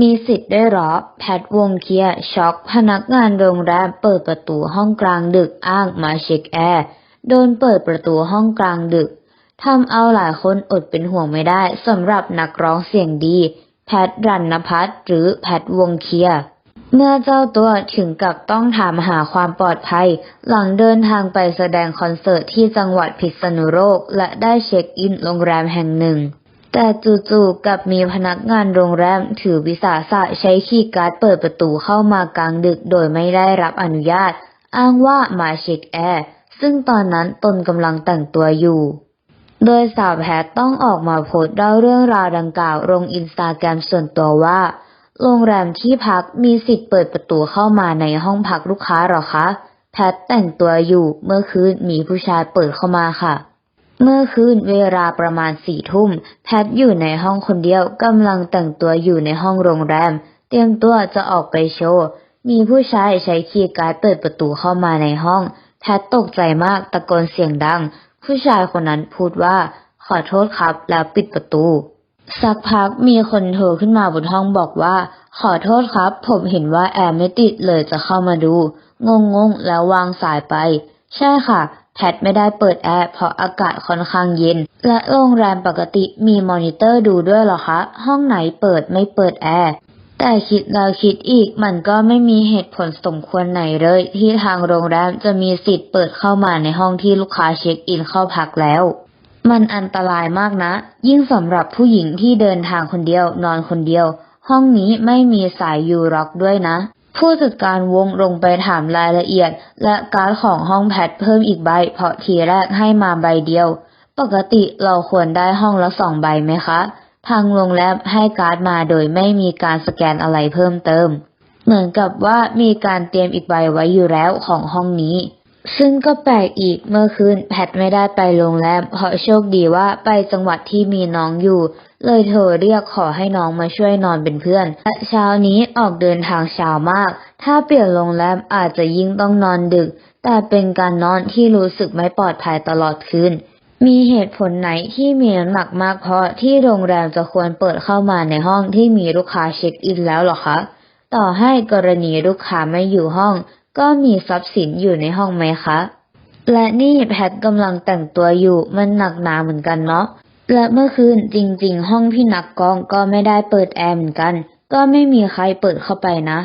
มีสิทธิ์ได้หรอ แพทวงเคียช็อกพนักงานโรงแรมเปิดประตูห้องกลางดึกอ้างมาเช็คแอร์ โดนเปิดประตูห้องกลางดึกทำเอาหลายคนอดเป็นห่วงไม่ได้สำหรับนักร้องเสียงดี แพทรันนพัฒหรือแพทวงเคีย เมื่อเจ้าตัวถึงกับต้องถามหาความปลอดภัย หลังเดินทางไปแสดงคอนเสิร์ตที่จังหวัดพิษณุโลกและได้เช็คอินโรงแรมแห่งหนึ่ง แต่จู่ๆกับมีพนักงานโรงแรมถือวิสาสะใช้คีย์การ์ดเปิดประตูเข้ามากลางดึกโดยไม่ได้รับอนุญาต อ้างว่ามาเช็คแอร์ซึ่งตอนนั้นตนกำลังแต่งตัวอยู่ โดยสาวแพทต้องออกมาโพสต์เล่าเรื่องราวดังกล่าวลงอินสตาแกรมส่วนตัวว่า โรงแรมที่พักมีสิทธิ์เปิดประตูเข้ามาในห้องพักลูกค้าหรอคะ แพทแต่งตัวอยู่เมื่อคืนมีผู้ชายเปิดเข้ามาค่ะ เมื่อคืนเวลาประมาณสี่ทุ่ม แพทอยู่ในห้องคนเดียวกำลังแต่งตัวอยู่ในห้องโรงแรม เตรียมตัวจะออกไปโชว์ มีผู้ชายใช้คีย์การ์ดเปิดประตูเข้ามาในห้อง แพทตกใจมากตะโกนเสียงดัง ผู้ชายคนนั้นพูดว่า ขอโทษครับแล้วปิดประตู สักพักมีคนโทรขึ้นมาบนห้องบอกว่า ขอโทษครับ ผมเห็นว่าแอร์ไม่ติดเลยจะเข้ามาดู งงงๆแล้ววางสายไป ใช่ค่ะ แพทไม่ได้เปิดแอร์เพราะอากาศค่อนข้างเย็น และโรงแรมปกติมีมอนิเตอร์ดูด้วยหรอคะ ห้องไหนเปิดไม่เปิดแอร์แต่คิดแล้วคิดอีกมันก็ไม่มีเหตุผลสมควรไหนเลย ที่ทางโรงแรมจะมีสิทธิ์เปิดเข้ามาในห้องที่ลูกค้าเช็คอินเข้าพักแล้ว มันอันตรายมากนะ ยิ่งสำหรับผู้หญิงที่เดินทางคนเดียวนอนคนเดียว ห้องนี้ไม่มีสายยูร็อกด้วยนะ ผู้จัดการวงลงไปถามรายละเอียด และการ์ดของห้องแพทเพิ่มอีกใบ เพราะทีแรกให้มาใบเดียว ปกติเราควรได้ห้องละสองใบไหมคะ ทางโรงแรมให้การ์ดมาโดยไม่มีการสแกนอะไรเพิ่มเติม เหมือนกับว่ามีการเตรียมอีกใบไว้อยู่แล้วของห้องนี้ ซึ่งก็แปลกอีกเมื่อคืนแพทไม่ได้ไปโรงแรมเพราะโชคดีว่าไปจังหวัดที่มีน้องอยู่ เลยโทรเรียกขอให้น้องมาช่วยนอนเป็นเพื่อนและเช้านี้ออกเดินทางเช้ามาก ถ้าเปลี่ยนโรงแรมอาจจะยิ่งต้องนอนดึก แต่เป็นการนอนที่รู้สึกไม่ปลอดภัยตลอดคืนมีเหตุผลไหนที่มีน้ำหนักมากพอที่โรงแรมจะควรเปิดเข้ามาในห้องที่มีลูกค้าเช็คอินแล้วหรอคะ ต่อให้กรณีลูกค้าไม่อยู่ห้อง ก็มีทรัพย์สินอยู่ในห้องไหมคะ และนี่แพทกำลังแต่งตัวอยู่มันหนักหนาเหมือนกันเนาะ และเมื่อคืนจริง ๆ ห้องพี่นักกองก็ไม่ได้เปิดแอร์เหมือนกัน ก็ไม่มีใครเปิดเข้าไปนะ